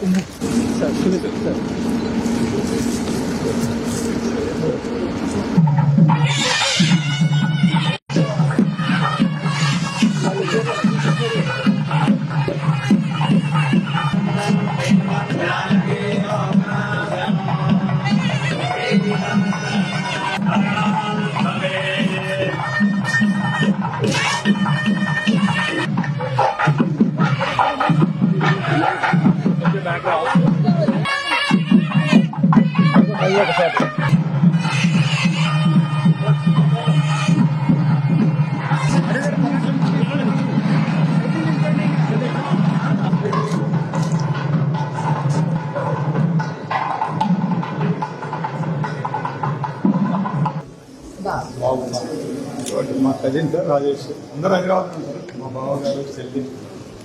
자, 그래서, 자. బాగున్నాం మా cousin sir Rajesh అందరూ హైదరాబాద్ ఉంటారు మా బావగారు చెల్లి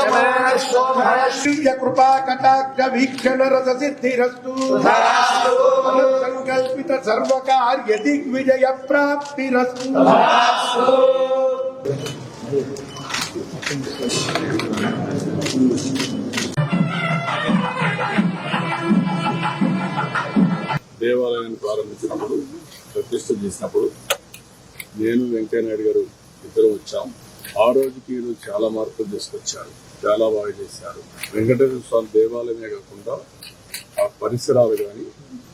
రోచమానస్య కృపా కటాక్ష వీక్షణ రస సిద్ధిరస్తు సంకల్పిత సర్వకార్య దిగ్విజయ ప్రాప్తిరస్తు. దేవాలయాన్ని ప్రారంభించినప్పుడు ప్రతిష్ఠ చేసినప్పుడు నేను వెంకయ్యనాయుడు గారు ఇద్దరు వచ్చాం. ఆ రోజుకి ఈ చాలా మార్పులు తీసుకొచ్చారు. చాలా బాగా చేశారు. వెంకటేశ్వర స్వామి దేవాలయమే కాకుండా ఆ పరిసరాలు కానీ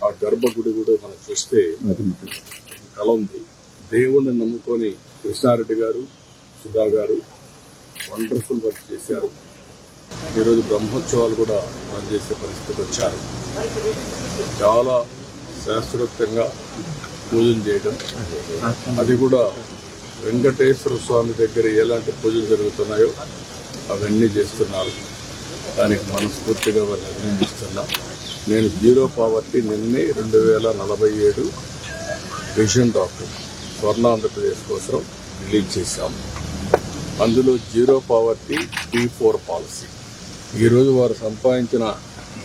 ఆ గర్భగుడి కూడా మనం చూస్తే కళ ఉంది. దేవుణ్ణి నమ్ముకొని కృష్ణారెడ్డి గారు సుధా గారు వండర్ఫుల్ వర్క్ చేశారు. ఈరోజు బ్రహ్మోత్సవాలు కూడా మనం చేసే పరిస్థితికి వచ్చారు చాలా శాస్త్రోక్తంగా పూజలు చేయడం అది కూడా వెంకటేశ్వర స్వామి దగ్గర ఎలాంటి పూజలు జరుగుతున్నాయో అవన్నీ చేస్తున్నారు. దానికి మనస్ఫూర్తిగా వారిని అభినందిస్తున్నాం. నేను జీరో పావర్టీ నిన్నే రెండు వేల నలభై ఏడు విజన్ డాక్టర్ స్వర్ణ ఆంధ్రప్రదేశ్ కోసం రిలీజ్ చేశాము అందులో zero poverty T four policy. ఈరోజు వారు సంపాదించిన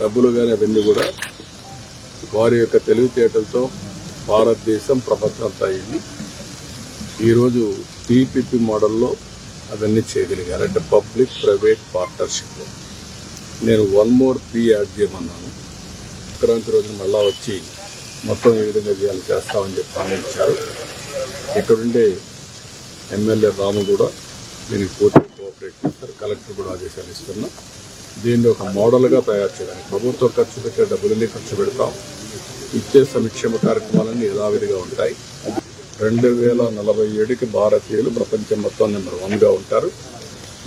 డబ్బులు కానీ అవన్నీ కూడా వారి యొక్క తెలివితేటలతో భారతదేశం ప్రపంచం అంతా అయింది. ఈరోజు టీపీపీ మోడల్లో అవన్నీ చేయగలిగారు. అంటే పబ్లిక్ ప్రైవేట్ పార్ట్నర్షిప్. నేను వన్ మోర్ పీ యాడ్ చేయమన్నాను. సంక్రాంతి రోజున మళ్ళా వచ్చి మొత్తం ఏ విధంగా చేయాలి చేస్తామని చెప్పి హామీ ఇచ్చారు ఇక్కడుండే ఎమ్మెల్యే రాము కూడా దీనికి పూర్తి కోఆపరేట్ చేస్తారు. కలెక్టర్ కూడా ఆదేశాలు ఇస్తున్నా దీన్ని ఒక మోడల్గా తయారు చేయడానికి ప్రభుత్వం ఖర్చు పెట్టే డబ్బులన్నీ ఖర్చు పెడతాం? ఇచ్చే సంక్షేమ కార్యక్రమాలన్నీ యథావిధిగా ఉంటాయి. రెండు వేల నలభై ఏడుకి భారతీయులు ప్రపంచం మొత్తం నెంబర్ వన్గా ఉంటారు.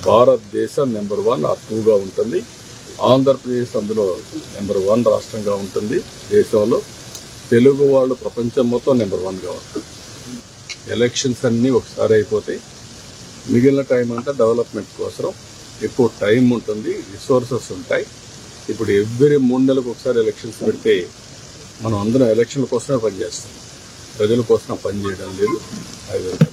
భారతదేశం నెంబర్ వన్ ఆ టూగా ఉంటుంది. ఆంధ్రప్రదేశ్ అందులో నెంబర్ వన్ రాష్ట్రంగా ఉంటుంది దేశంలో. తెలుగు వాళ్ళు ప్రపంచం మొత్తం నెంబర్ వన్గా ఉంటుంది ఎలక్షన్స్ అన్నీ ఒకసారి అయిపోతాయి. మిగిలిన టైం అంతా డెవలప్మెంట్ కోసం ఎక్కువ టైం ఉంటుంది రిసోర్సెస్ ఉంటాయి. ఇప్పుడు ఎవ్రీ మూడు నెలలకు ఒకసారి ఎలక్షన్స్ పెడితే మనం అందరం ఎలక్షన్ల కోసమే పనిచేస్తాం. ప్రజల కోసం పనిచేయడం లేదు. అది